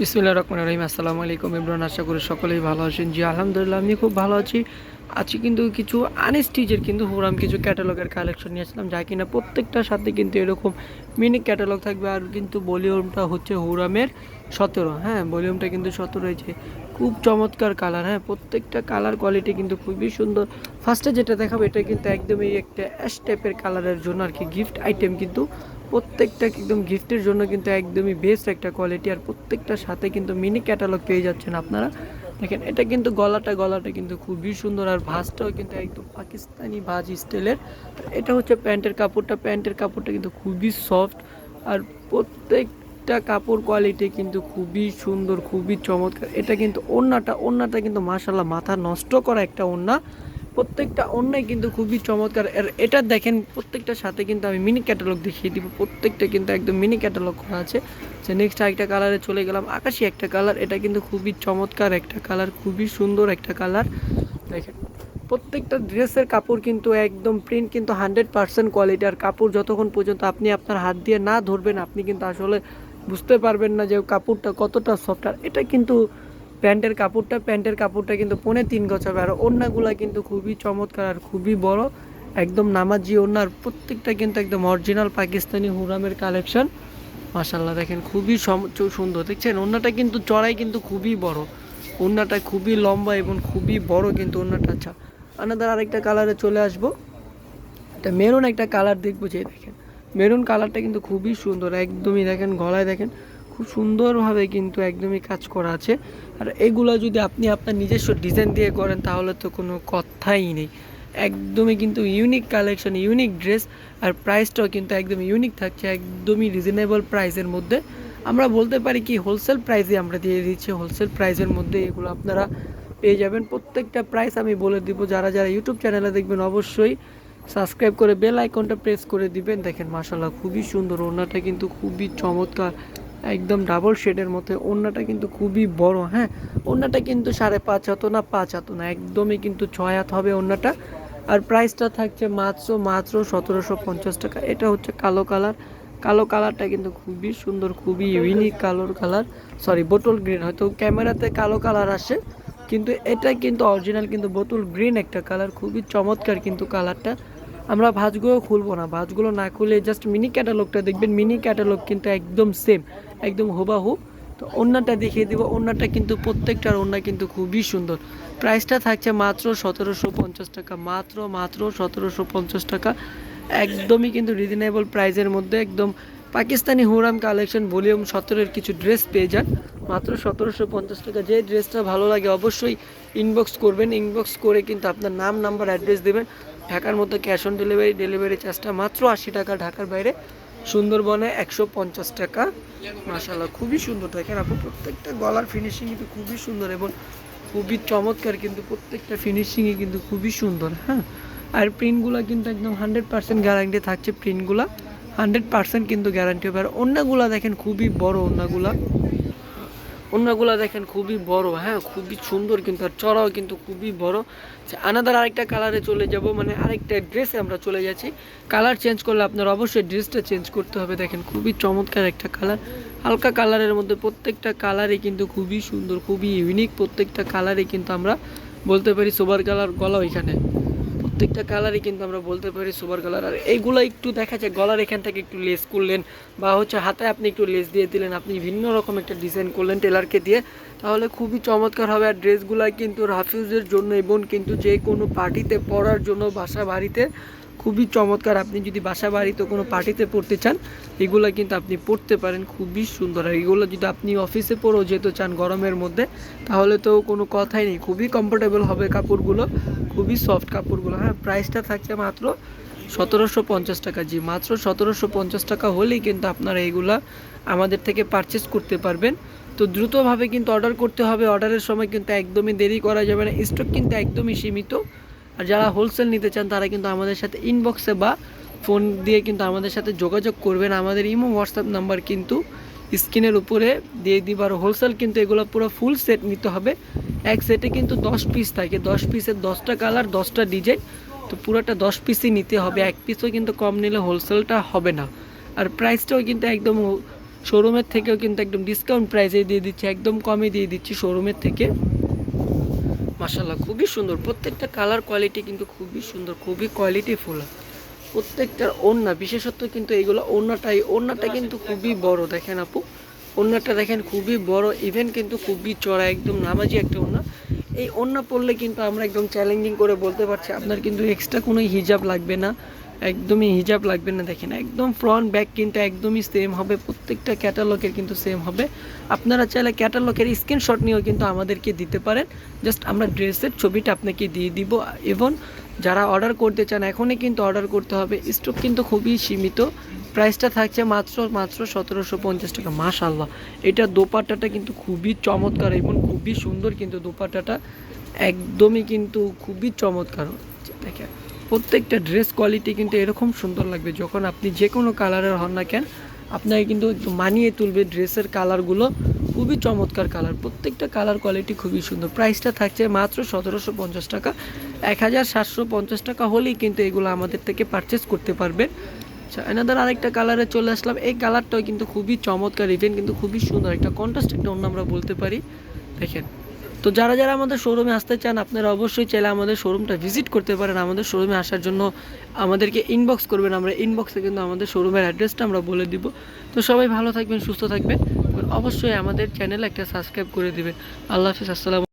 বিসমিল্লা রহমান রহিম। আসসালামু আলাইকুম ইমরান, আশা করি সকলেই ভালো আছেন। জি, আলহামদুলিল্লাহ আমি খুব ভালো আছি। আজকে কিন্তু কিছু আনস্টিচের কিন্তু হুরাম কিছু ক্যাটালগের কালেকশন নিয়ে আসলাম, যা কিনা প্রত্যেকটার সাথে কিন্তু এরকম মিনি ক্যাটালগ থাকবে। আর কিন্তু ভলিউমটা হচ্ছে হুরামের সতেরো। হ্যাঁ ভলিউমটা কিন্তু সতেরো হয়েছে খুব চমৎকার কালার। হ্যাঁ প্রত্যেকটা কালার কোয়ালিটি কিন্তু খুবই সুন্দর। ফার্স্টে যেটা দেখাবো, এটা কিন্তু একদমই একটা অ্যাশ টাইপের কালারের জন্য আর কি গিফট আইটেম কিন্তু প্রত্যেকটা একদম গিফটের জন্য কিন্তু একদমই বেস্ট একটা কোয়ালিটি আর প্রত্যেকটার সাথে কিন্তু মিনি ক্যাটালগ পেয়ে যাচ্ছেন আপনারা। দেখেন, এটা কিন্তু গলাটা গলাটা কিন্তু খুবই সুন্দর আর ভাঁজটাও কিন্তু একদম পাকিস্তানি ভাজ স্টাইলের। এটা হচ্ছে প্যান্টের কাপড়টা প্যান্টের কাপড়টা কিন্তু খুবই সফট আর প্রত্যেকটা কাপড় কোয়ালিটি কিন্তু খুবই সুন্দর, খুবই চমৎকার। এটা কিন্তু ওড়নাটা ওড়নাটা কিন্তু মাশাল্লাহ মাথা নষ্ট করা একটা ওড়না। প্রত্যেকটা অন্যায় কিন্তু খুবই চমৎকার। আর এটা দেখেন প্রত্যেকটার সাথে কিন্তু আমি মিনি ক্যাটালগ দেখিয়ে দিব। প্রত্যেকটা কিন্তু একদম মিনি ক্যাটালগ করা আছে। যে নেক্সট আরেকটা কালারে চলে গেলাম, আকাশি একটা কালার এটা কিন্তু খুবই চমৎকার একটা কালার খুবই সুন্দর একটা কালার দেখেন, প্রত্যেকটা ড্রেসের কাপড় কিন্তু একদম প্রিন্ট কিন্তু হান্ড্রেড পার্সেন্ট কোয়ালিটি আর কাপড় যতক্ষণ পর্যন্ত আপনি আপনার হাত দিয়ে না ধরবেন, আপনি কিন্তু আসলে বুঝতে পারবেন না যে কাপড়টা কতটা সফট আর এটা কিন্তু প্যান্টের কাপড়টা প্যান্টের কাপড়টা কিন্তু পনে তিন গজ হবে। আর ওড়নাগুলা কিন্তু খুবই চমৎকার আর খুবই বড়। একদম নামাজি ওড়না আর প্রত্যেকটা কিন্তু একদম অরিজিনাল পাকিস্তানি হুরামের কালেকশন মাশাল্লাহ দেখেন খুবই সুন্দর। দেখছেন, ওড়নাটা কিন্তু চড়াই কিন্তু খুবই বড়। ওড়নাটা খুবই লম্বা এবং খুবই বড় কিন্তু ওড়নাটা। আচ্ছা আনাদার আরেকটা কালারে চলে আসব। এটা মেরুন একটা কালার দেখব যে, দেখেন। মেরুন কালারটা কিন্তু খুবই সুন্দর, একদমই দেখেন, গলায় দেখেন। খুব সুন্দরভাবে কিন্তু একদমই কাজ করা আছে। আর এগুলো যদি আপনি আপনার নিজস্ব ডিজাইন দিয়ে করেন, তাহলে তো কোনো কথাই নেই। একদমই কিন্তু ইউনিক কালেকশন ইউনিক ড্রেস আর প্রাইসটাও কিন্তু একদম ইউনিক থাকছে, একদমই রিজনেবল প্রাইসের মধ্যে। আমরা বলতে পারি কি হোলসেল প্রাইসে আমরা দিয়ে দিচ্ছি। হোলসেল প্রাইসের মধ্যে এগুলো আপনারা পেয়ে যাবেন। প্রত্যেকটা প্রাইস আমি বলে দিব। যারা যারা ইউটিউব চ্যানেলে দেখবেন, অবশ্যই সাবস্ক্রাইব করে বেল আইকনটা প্রেস করে দিবেন। দেখেন মাশাল্লাহ খুবই সুন্দর। ওড়নাটা কিন্তু খুবই চমৎকার। একদম ডাবল শেডের মধ্যে। ওড়নাটা কিন্তু খুবই বড় হ্যাঁ? ওড়নাটা কিন্তু সাড়ে পাঁচ হাত না পাঁচ হাত না, একদমই কিন্তু ছয় হাত হবে ওড়নাটা। আর প্রাইসটা থাকছে মাত্র মাত্র সতেরোশো পঞ্চাশ টাকা। এটা হচ্ছে কালো কালার কালো কালারটা কিন্তু খুবই সুন্দর, খুবই ইউনিক কালোর কালার সরি বোতল গ্রিন হয়তো ক্যামেরাতে কালো কালার আসে, কিন্তু এটা কিন্তু অরিজিনাল কিন্তু বোতল গ্রিন একটা কালার খুবই চমৎকার কিন্তু কালারটা আমরা ভাঁজগুলো খুলবো না, ভাঁজগুলো না খুলে জাস্ট মিনি ক্যাটালগটা দেখবেন মিনি ক্যাটালগ কিন্তু একদম সেম একদম হুবাহু। তো অন্যটা দেখিয়ে দিব অন্যটা কিন্তু প্রত্যেকটার অন্য কিন্তু খুবই সুন্দর। প্রাইসটা থাকছে মাত্র সতেরোশো পঞ্চাশ টাকা, মাত্র মাত্র সতেরোশো পঞ্চাশ টাকা। একদমই কিন্তু রিজনেবল প্রাইসের মধ্যে, একদম পাকিস্তানি হুরাম কালেকশন ভলিউম সতেরোর কিছু ড্রেস পেয়ে যান। মাত্র সতেরোশো পঞ্চাশ টাকা, যে ড্রেসটা ভালো লাগে অবশ্যই ইনবক্স করবেন। ইনবক্স করে কিন্তু আপনার নাম নাম্বার অ্যাড্রেস দেবেন। ঢাকার মধ্যে ক্যাশ অন ডেলিভারি ডেলিভারি চার্জটা মাত্র আশি টাকা, ঢাকার বাইরে সুন্দরবনে একশো পঞ্চাশ টাকা। মাশাল্লাহ খুবই সুন্দর দেখেন আপু, প্রত্যেকটা গলার ফিনিশিং কিন্তু খুবই সুন্দর এবং খুবই চমৎকার কিন্তু প্রত্যেকটা ফিনিশিংই কিন্তু খুবই সুন্দর হ্যাঁ? আর প্রিন্টগুলো কিন্তু একদম হান্ড্রেড পার্সেন্ট গ্যারান্টি থাকছে প্রিন্টগুলো হান্ড্রেড পার্সেন্ট কিন্তু গ্যারান্টি হবে। আর অন্যগুলো দেখেন, খুবই বড় অন্যগুলা। অন্যগুলো দেখেন খুবই বড় হ্যাঁ খুবই সুন্দর কিন্তু, আর চড়াও কিন্তু খুবই বড়। আনাদার আরেকটা কালারে চলে যাব মানে আরেকটা ড্রেসে আমরা চলে যাচ্ছি। কালার চেঞ্জ করলে আপনার অবশ্যই ড্রেসটা চেঞ্জ করতে হবে। দেখেন খুবই চমৎকার একটা কালার হালকা কালারের মধ্যে প্রত্যেকটা কালারই কিন্তু খুবই সুন্দর, খুবই ইউনিক প্রত্যেকটা কালারই কিন্তু আমরা বলতে পারি সোবার কালার গলা ওইখানে প্রত্যেকটা কালারই কিন্তু আমরা বলতে পারি সুপার কালার আর এইগুলো একটু দেখা যায়, গলার এখান থেকে একটু লেস করলেন বা হচ্ছে হাতে আপনি একটু লেস দিয়ে দিলেন, আপনি ভিন্ন রকম একটা ডিজাইন করলেন টেলারকে দিয়ে, তাহলে খুবই চমৎকার হবে। আর ড্রেসগুলো কিন্তু রাফিউজের জন্য, এবং কিন্তু যে কোনো পার্টিতে পরার জন্য, বাসা বাড়িতে খুবই চমৎকার। আপনি যদি বাসা বাড়িতে কোনো পার্টিতে পড়তে চান, এগুলো কিন্তু আপনি পড়তে পারেন, খুবই সুন্দর। আর এগুলো যদি আপনি অফিসে পরেও যেতে চান গরমের মধ্যে, তাহলে তো কোনো কথাই নেই। খুবই কমফোর্টেবল হবে কাপড়গুলো, খুবই সফট কাপড়গুলো। হ্যাঁ প্রাইসটা থাকছে মাত্র সতেরোশো পঞ্চাশ টাকা জি। মাত্র সতেরোশো পঞ্চাশ টাকা হলেই কিন্তু আপনারা এইগুলা আমাদের থেকে পারচেস করতে পারবেন। তো দ্রুতভাবে কিন্তু অর্ডার করতে হবে। অর্ডারের সময় কিন্তু একদমই দেরি করা যাবে না। স্টক কিন্তু একদমই সীমিত। আর যারা হোলসেল নিতে চান, তারা কিন্তু আমাদের সাথে ইনবক্সে বা ফোন দিয়ে কিন্তু আমাদের সাথে যোগাযোগ করবেন। আমাদের ইমো হোয়াটসঅ্যাপ নাম্বার কিন্তু স্ক্রিনের উপরে দিয়ে দিবার হোলসেল কিন্তু এগুলো পুরো ফুল সেট নিতে হবে। এক সেটে কিন্তু দশ পিস থাকে। দশ পিসের দশটা কালার দশটা ডিজাইন তো পুরোটা দশ পিসই নিতে হবে। এক পিসও কিন্তু কম নিলে হোলসেলটা হবে না। আর প্রাইসটাও কিন্তু একদম শোরুমের থেকেও কিন্তু একদম ডিসকাউন্ট প্রাইসে দিয়ে দিচ্ছি। একদম কমে দিয়ে দিচ্ছি শোরুমের থেকে। মাসাল্লাহ খুবই সুন্দর। প্রত্যেকটা কালার কোয়ালিটি কিন্তু খুবই সুন্দর, খুবই কোয়ালিটি কোয়ালিটিফুল প্রত্যেকটার ওড়না বিশেষত কিন্তু এইগুলো, ওড়নাটাই, ওড়নাটা কিন্তু খুবই বড়, দেখেন আপু। ওড়নাটা দেখেন খুবই বড় ইভেন কিন্তু খুবই চড়া, একদম নামাজি একটা ওড়না। এই ওড়না পড়লে কিন্তু আমরা একদম চ্যালেঞ্জিং করে বলতে পারছি, আপনার কিন্তু এক্সট্রা কোনো হিজাব লাগবে না। একদমই হিজাব লাগবে না, দেখেন, একদম ফ্রন্ট ব্যাক কিন্তু একদমই সেম হবে, প্রত্যেকটা ক্যাটালগের কিন্তু সেম হবে। আপনারা চাইলে ক্যাটালগের স্ক্রিনশট নিয়েও কিন্তু আমাদেরকে দিতে পারেন। জাস্ট আমরা ড্রেসের ছবিটা আপনাকে দিয়ে দিব। এবং যারা অর্ডার করতে চান, এখনই কিন্তু অর্ডার করতে হবে। স্টক কিন্তু খুবই সীমিত। প্রাইসটা থাকছে মাত্র মাত্র সতেরোশো পঞ্চাশ টাকা। মাশাল্লাহ এটা দোপাট্টাটা কিন্তু খুবই চমৎকার এবং খুবই সুন্দর কিন্তু দোপাট্টাটা। একদমই কিন্তু খুবই চমৎকার দেখেন। প্রত্যেকটা ড্রেস কোয়ালিটি কিন্তু এরকম সুন্দর লাগবে যখন আপনি যে কোনো কালারের হন না কেন, আপনাকে কিন্তু মানিয়ে তুলবে ড্রেসের কালারগুলো খুবই চমৎকার কালার প্রত্যেকটা কালার কোয়ালিটি খুবই সুন্দর। প্রাইসটা থাকছে মাত্র সতেরোশো পঞ্চাশ টাকা। এক হাজার সাতশো পঞ্চাশ টাকা হলেই কিন্তু এগুলো আমাদের থেকে পারচেস করতে পারবেন। আচ্ছা এনাদের আরেকটা কালারে চলে আসলাম। এই কালারটাও কিন্তু খুবই চমৎকার ইভেন কিন্তু খুবই সুন্দর। একটা কন্ট্রাস্ট একটা অন্য আমরা বলতে পারি। দেখেন। তো যারা যারা আমাদের শোরুমে আসতে চান, আপনারা অবশ্যই চাইলে আমাদের শোরুমটা ভিজিট করতে পারেন। আমাদের শোরুমে আসার জন্য আমাদেরকে ইনবক্স করবেন। আমরা ইনবক্সে কিন্তু আমাদের শোরুমের অ্যাড্রেসটা আমরা বলে দিব। তো সবাই ভালো থাকবেন, সুস্থ থাকবেন। অবশ্যই আমাদের চ্যানেল একটা সাবস্ক্রাইব করে দেবেন। আল্লাহ হাফিজ, আসসালাম